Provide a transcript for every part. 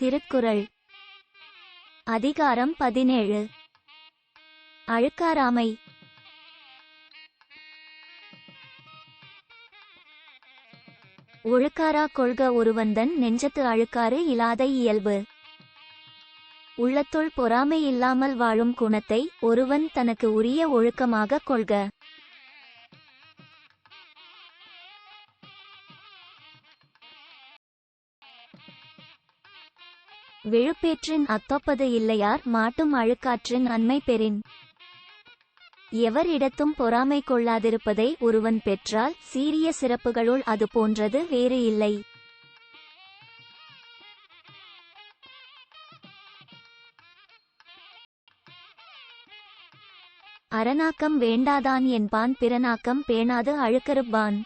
திருக்குறள். அதிகாரம் பதினேழு. அழுக்காராமை. ஒழுக்காரா கொள்க ஒருவந்தன் நெஞ்சத்து அழுக்காறு இல்லாத இயல்பு. உள்ளத்துள் பொறாமை இல்லாமல் வாழும் குணத்தை ஒருவன் தனக்கு உரிய ஒழுக்கமாக கொள்க. விழுப்பேற்றின் அத்தொப்பது இல்லையார்? மாட்டும் அழுக்காற்றின் அண்மை பெறின். எவர் இடத்தும் பொறாமை கொள்ளாதிருப்பதை ஒருவன் பெற்றால் சீரிய சிறப்புகளுள் அது போன்றது வேறு இல்லை. அரணாக்கம் வேண்டாதான் என்பான் பிறனாக்கம் பேணாது அழுக்கறுப்பான்.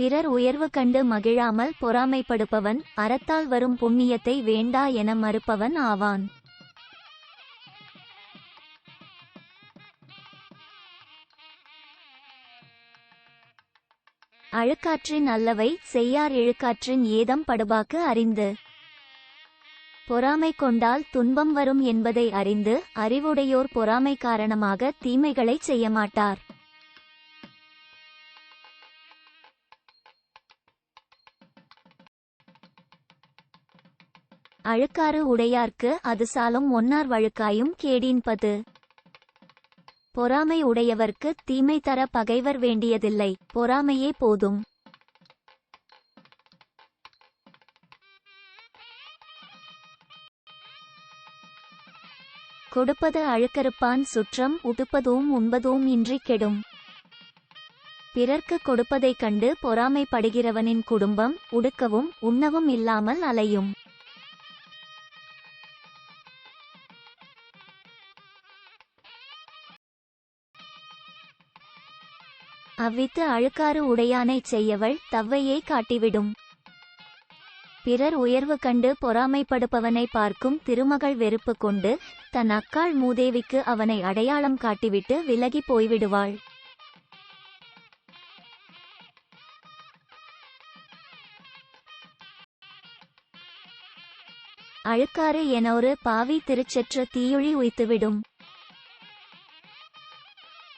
பிறர் உயர்வு கண்டு மகிழாமல் பொறாமைப்படுப்பவன் அறத்தால் வரும் புண்ணியத்தை வேண்டா என மறுப்பவன் ஆவான். அழுக்காற்றின் அல்லவை செய்யார் இழுக்காற்றின் ஏதம் படுபாக்கு அறிந்து. பொறாமை கொண்டால் துன்பம் வரும் என்பதை அறிந்து அறிவுடையோர் பொறாமை காரணமாக தீமைகளைச் செய்யமாட்டார். அழுக்காறு உடையார்க்கு அது சாலும் ஒன்னார் வழுக்காயும் கேடின்பது. பொறாமை உடையவர்க்கு தீமை தர பகைவர் வேண்டியதில்லை பொறாமையே போதும். கொடுப்பது அழுக்கறுப்பான் சுற்றம் உடுப்பதும் உண்பதும் இன்றி கெடும். பிறர்க்கு கொடுப்பதைக் கண்டு பொறாமைப்படுகிறவனின் குடும்பம் உடுக்கவும் உண்ணவும் இல்லாமல் அலையும். அவ்வித்து அழுக்காறு உடையானைச் செய்யவள் தவ்வையை காட்டிவிடும். பிறர் உயர்வு கண்டு பொறாமைப்படுப்பவனை பார்க்கும் திருமகள் வெறுப்பு கொண்டு தன் அக்காள் மூதேவிக்கு அவனை அடையாளம் காட்டிவிட்டு விலகி போய்விடுவாள். அழுக்காறு எனொரு பாவி திருச்செற்ற தீயுழி உய்த்துவிடும்.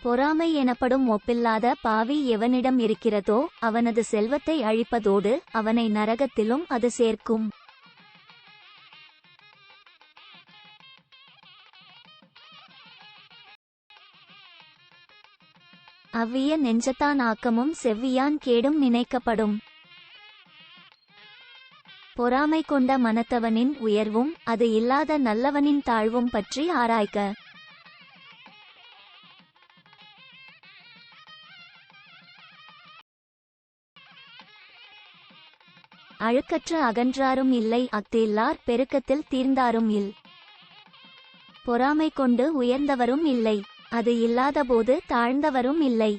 பொறாமை எனப்படும் ஒப்பில்லாத பாவி எவனிடம் இருக்கிறதோ அவனது செல்வத்தை அழிப்பதோடு அவனை நரகத்திலும் அது சேர்க்கும். அவ்விய நெஞ்சத்தான் ஆக்கமும் செவ்வியான் கேடும் நினைக்கப்படும். பொறாமை கொண்ட மனத்தவனின் உயர்வும் அது இல்லாத நல்லவனின் தாழ்வும் பற்றி ஆராய்க. அழுக்கற்ற அகன்றாரும் இல்லை அக்தில்லார் பெருக்கத்தில் தீர்ந்தாரும் இல். பொறாமை கொண்டு உயர்ந்தவரும் இல்லை அது இல்லாதபோது தாழ்ந்தவரும் இல்லை.